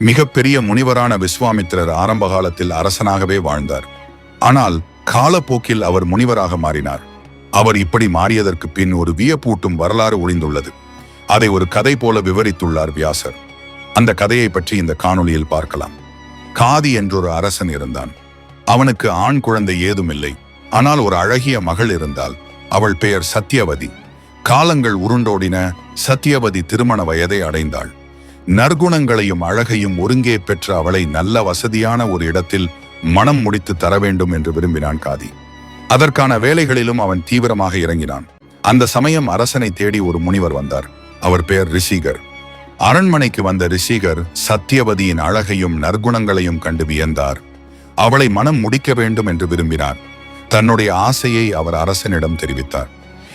மிகப்பெரிய முனிவரான விஸ்வாமித்திரர் ஆரம்ப காலத்தில் அரசனாகவே வாழ்ந்தார். ஆனால் காலப்போக்கில் அவர் முனிவராக மாறினார். அவர் இப்படி மாறியதற்கு பின் ஒரு வியப்பூட்டும் வரலாறு ஒளிந்துள்ளது. அதை ஒரு கதை போல விவரித்துள்ளார் வியாசர். அந்த கதையை பற்றி இந்த காணொளியில் பார்க்கலாம். காதி என்றொரு அரசன் இருந்தான். அவனுக்கு ஆண் குழந்தை ஏதும் இல்லை ஆனால் ஒரு அழகிய மகள் இருந்தால் அவள் பெயர் சத்யவதி. காலங்கள் உருண்டோடின சத்யவதி திருமண வயதை அடைந்தாள். நற்குணங்களையும் அழகையும் ஒருங்கே பெற்ற அவளை நல்ல வசதியான ஒரு இடத்தில் மனம் முடித்து தர வேண்டும் என்று விரும்பினான் காதி. அதற்கான வேலைகளிலும் அவன் தீவிரமாக இறங்கினான். அந்த சமயம் அரசனை தேடி ஒரு முனிவர் வந்தார். அவர் பெயர் ரிஷிகர். அரண்மனைக்கு வந்த ரிஷிகர் சத்தியவதியின் அழகையும் நற்குணங்களையும் கண்டு வியந்தார். அவளை மனம் முடிக்க வேண்டும் என்று விரும்பினார். தன்னுடைய ஆசையை அவர் அரசனிடம் தெரிவித்தார்.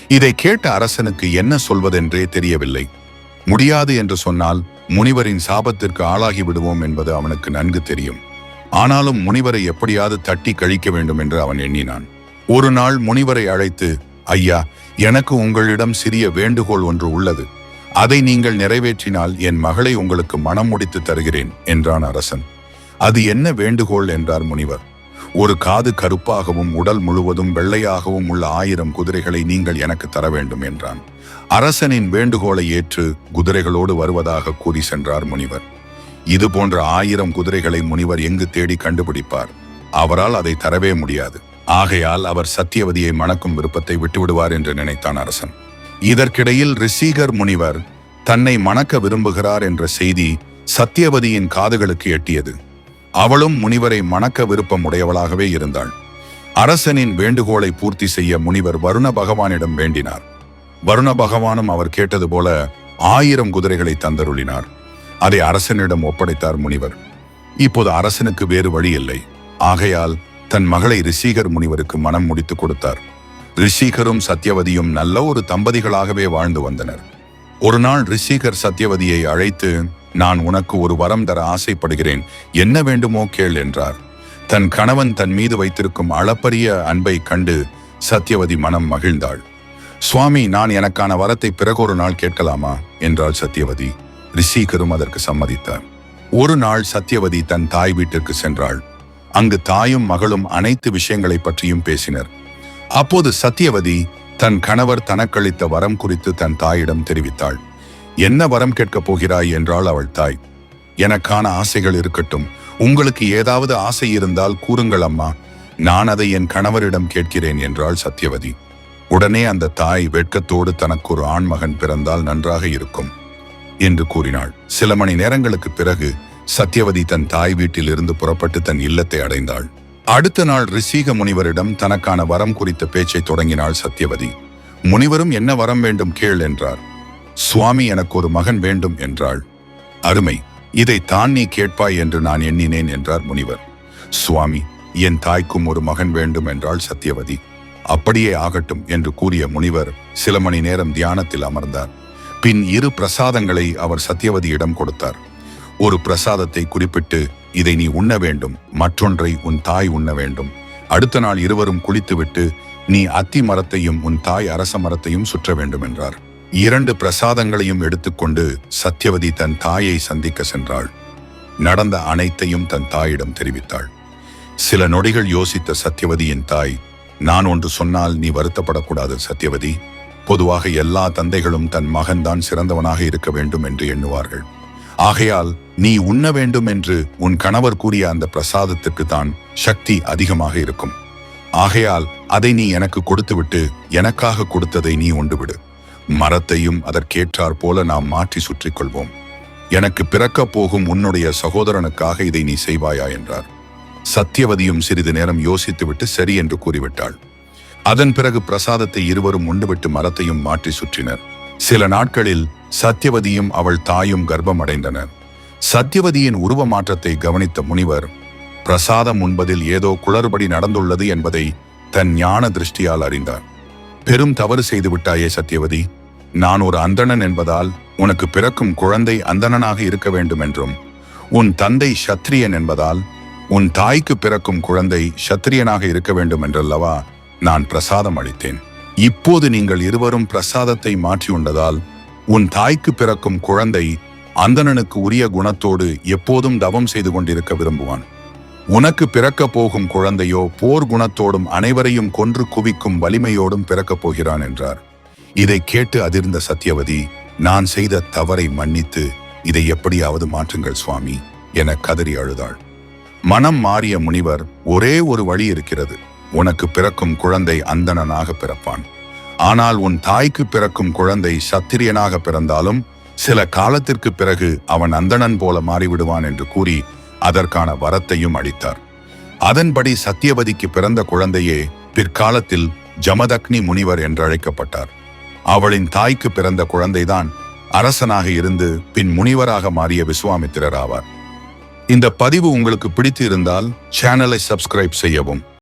இதை கேட்ட அரசனுக்கு என்ன சொல்வதென்றே தெரியவில்லை. முடியாது என்று சொன்னால் முனிவரின் சாபத்திற்கு ஆளாகி விடுவோம் என்பது அவனுக்கு நன்கு தெரியும். ஆனாலும் முனிவரை எப்படியாவது தட்டி கழிக்க வேண்டும் என்று அவன் எண்ணினான். ஒரு நாள் முனிவரை அழைத்து ஐயா எனக்கு உங்களிடம் சிறிய வேண்டுகோள் ஒன்று உள்ளது. அதை நீங்கள் நிறைவேற்றினால் என் மகளை உங்களுக்கு மனம் முடித்து தருகிறேன் என்றான் அரசன். அது என்ன வேண்டுகோள்? என்றார் முனிவர். ஒரு காது கருப்பாகவும் உடல் முழுவதும் வெள்ளையாகவும் உள்ள ஆயிரம் குதிரைகளை நீங்கள் எனக்கு தர வேண்டும் என்றான். அரசனின் வேண்டுகோளை ஏற்று குதிரைகளோடு வருவதாக கூறி சென்றார் முனிவர். இது போன்ற ஆயிரம் குதிரைகளை முனிவர் எங்கு தேடி கண்டுபிடிப்பார்? அவரால் அதை தரவே முடியாது. ஆகையால் அவர் சத்தியவதியை மணக்கும் விருப்பத்தை விட்டுவிடுவார் என்று நினைத்தான் அரசன். இதற்கிடையில் ரிசீகர் முனிவர் தன்னை மணக்க விரும்புகிறார் என்ற செய்தி சத்தியவதியின் காதுகளுக்கு எட்டியது. அவளும் முனிவரை மணக்க விருப்பம் உடையவளாகவே இருந்தாள். அரசனின் வேண்டுகோளை பூர்த்தி செய்ய முனிவர் வருண பகவானிடம் வேண்டினார். வருண பகவானும் அவர் கேட்டது போல ஆயிரம் குதிரைகளை தந்தருளினார். அதை அரசனிடம் ஒப்படைத்தார் முனிவர். இப்போது அரசனுக்கு வேறு வழி இல்லை. ஆகையால் தன் மகளை ரிஷிகர் முனிவருக்கு மனம் முடித்து கொடுத்தார். ரிஷிகரும் சத்யவதியும் நல்ல ஒரு தம்பதிகளாகவே வாழ்ந்து வந்தனர். ஒரு நாள் ரிஷிகர் சத்யவதியை அழைத்து நான் உனக்கு ஒரு வரம் தர ஆசைப்படுகிறேன். என்ன வேண்டுமோ கேள் என்றார். தன் கணவன் தன் மீது வைத்திருக்கும் அளப்பரிய அன்பை கண்டு சத்யவதி மனம் மகிழ்ந்தாள். சுவாமி நான் எனக்கான வரத்தை பிறகொரு நாள் கேட்கலாமா? என்றாள் சத்யவதி. ரிஷிகரும் அதற்கு சம்மதித்தார். ஒரு நாள் சத்யவதி தன் தாய் வீட்டிற்கு சென்றாள். அங்கு தாயும் மகளும் அனைத்து விஷயங்களை பற்றியும் பேசினர். அப்போது சத்யவதி தன் கணவர் தனக்களித்த வரம் குறித்து தன் தாயிடம் தெரிவித்தாள். என்ன வரம் கேட்கப் போகிறாய் என்றாள் அவள் தாய். எனக்கான ஆசைகள் இருக்கட்டும். உங்களுக்கு ஏதாவது ஆசை இருந்தால் கூறுங்கள் அம்மா. நான் அதை என் கணவரிடம் கேட்கிறேன் என்றாள் சத்யவதி. உடனே அந்த தாய் வெட்கத்தோடு தனக்கு ஒரு ஆண்மகன் பிறந்தால் நன்றாக இருக்கும் என்று கூறினாள். சில மணி நேரங்களுக்கு பிறகு சத்யவதி தன் தாய் வீட்டில் இருந்து புறப்பட்டு தன் இல்லத்தை அடைந்தாள். அடுத்த நாள் ரிஷிக முனிவரிடம் தனக்கான வரம் குறித்த பேச்சை தொடங்கினாள் சத்யவதி. முனிவரும் என்ன வரம் வேண்டும் கேள் என்றார். சுவாமி எனக்கு ஒரு மகன் வேண்டும் என்றாள். அருமை இதை தான் நீ கேட்பாய் என்று நான் எண்ணினேன் என்றார் முனிவர். சுவாமி என் தாய்க்கும் ஒரு மகன் வேண்டும் என்றாள் சத்தியவதி அப்படியே ஆகட்டும் என்று கூறிய முனிவர் சில மணி நேரம் தியானத்தில் அமர்ந்தார். பின் இரு பிரசாதங்களை அவர் சத்தியவதியிடம் கொடுத்தார். ஒரு பிரசாதத்தை குறிப்பிட்டு இதை நீ உண்ண வேண்டும் மற்றொன்றை உன் தாய் உண்ண வேண்டும். அடுத்த நாள் இருவரும் குளித்துவிட்டு நீ அத்தி மரத்தையும் உன் தாய் அரச மரத்தையும் சுற்ற வேண்டும் என்றார். இரண்டு பிரசாதங்களையும் எடுத்துக்கொண்டு சத்யவதி தன் தாயை சந்திக்க சென்றாள். நடந்த அனைத்தையும் தன் தாயிடம் தெரிவித்தாள். சில நொடிகள் யோசித்த சத்யவதியின் தாய் நான் ஒன்று சொன்னால் நீ வருத்தப்படக்கூடாது சத்யவதி. பொதுவாக எல்லா தந்தைகளும் தன் மகன்தான் சிறந்தவனாக இருக்க வேண்டும் என்று எண்ணுவார்கள். ஆகையால் நீ உண்ண வேண்டும் என்று உன் கணவர் கூறிய அந்த பிரசாதத்துக்கு தான் சக்தி அதிகமாக இருக்கும். ஆகையால் அதை நீ எனக்கு கொடுத்துவிட்டு எனக்காக கொடுத்ததை நீ உண்டுவிடு. மரத்தையும் அதற்கேற்றாற் போல நாம் மாற்றி சுற்றிக் கொள்வோம் எனக்கு பிறக்கப் போகும் உன்னுடைய சகோதரனுக்காக இதை நீ செய்வாயா? என்றார். சத்தியவதியும் சிறிது நேரம் யோசித்துவிட்டு சரி என்று கூறிவிட்டாள். அதன் பிறகு பிரசாதத்தை இருவரும் உண்டுவிட்டு மரத்தையும் மாற்றி சுற்றினர். சில நாட்களில் சத்தியவதியும் அவள் தாயும் கர்ப்பம் அடைந்தனர் சத்தியவதியின் உருவ மாற்றத்தை கவனித்த முனிவர் பிரசாதம் உண்பதில் ஏதோ குளறுபடி நடந்துள்ளது என்பதை தன் ஞான திருஷ்டியால் அறிந்தார். பெரும் தவறு செய்து விட்டாயே சத்தியவதி நான் ஒரு அந்தணன் என்பதால் உனக்கு பிறக்கும் குழந்தை அந்தணனாக இருக்க வேண்டும் என்றும் உன் தந்தை சத்திரியன் என்பதால் உன் தாய்க்கு பிறக்கும் குழந்தை சத்திரியனாக இருக்க வேண்டும் என்றல்லவா நான் பிரசாதம் அளித்தேன். இப்போது நீங்கள் இருவரும் பிரசாதத்தை மாற்றி உண்டதால் உன் தாய்க்கு பிறக்கும் குழந்தை அந்தணனுக்கு உரிய குணத்தோடு எப்போதும் தவம் செய்து கொண்டிருக்க விரும்புவான். உனக்கு பிறக்கப் போகும் குழந்தையோ போர் குணத்தோடும் அனைவரையும் கொன்று குவிக்கும் வலிமையோடும் பிறக்கப் போகிறான் என்றார். இதை கேட்டு அதிர்ந்த சத்தியவதி நான் செய்த தவறை மன்னித்து இதை எப்படியாவது மாற்றுங்கள் சுவாமி என கதறி அழுதாள். மனம் மாறிய முனிவர் ஒரே ஒரு வழி இருக்கிறது. உனக்கு பிறக்கும் குழந்தை அந்தணனாக பிறப்பான். ஆனால் உன் தாய்க்கு பிறக்கும் குழந்தை சத்திரியனாக பிறந்தாலும் சில காலத்திற்கு பிறகு அவன் அந்தணன் போல மாறிவிடுவான் என்று கூறி அதற்கான வரத்தையும் அளித்தார். அதன்படி சத்தியவதிக்கு பிறந்த குழந்தையே பிற்காலத்தில் ஜமதக்னி முனிவர் என்றழைக்கப்பட்டார் அவளின் தாய்க்கு பிறந்த குழந்தைதான் அரசனாக இருந்து பின் முனிவராக மாறிய விஸ்வாமித்திரர் ஆவார். இந்த பதிவு உங்களுக்கு பிடித்து இருந்தால் சேனலை சப்ஸ்கிரைப் செய்யவும்.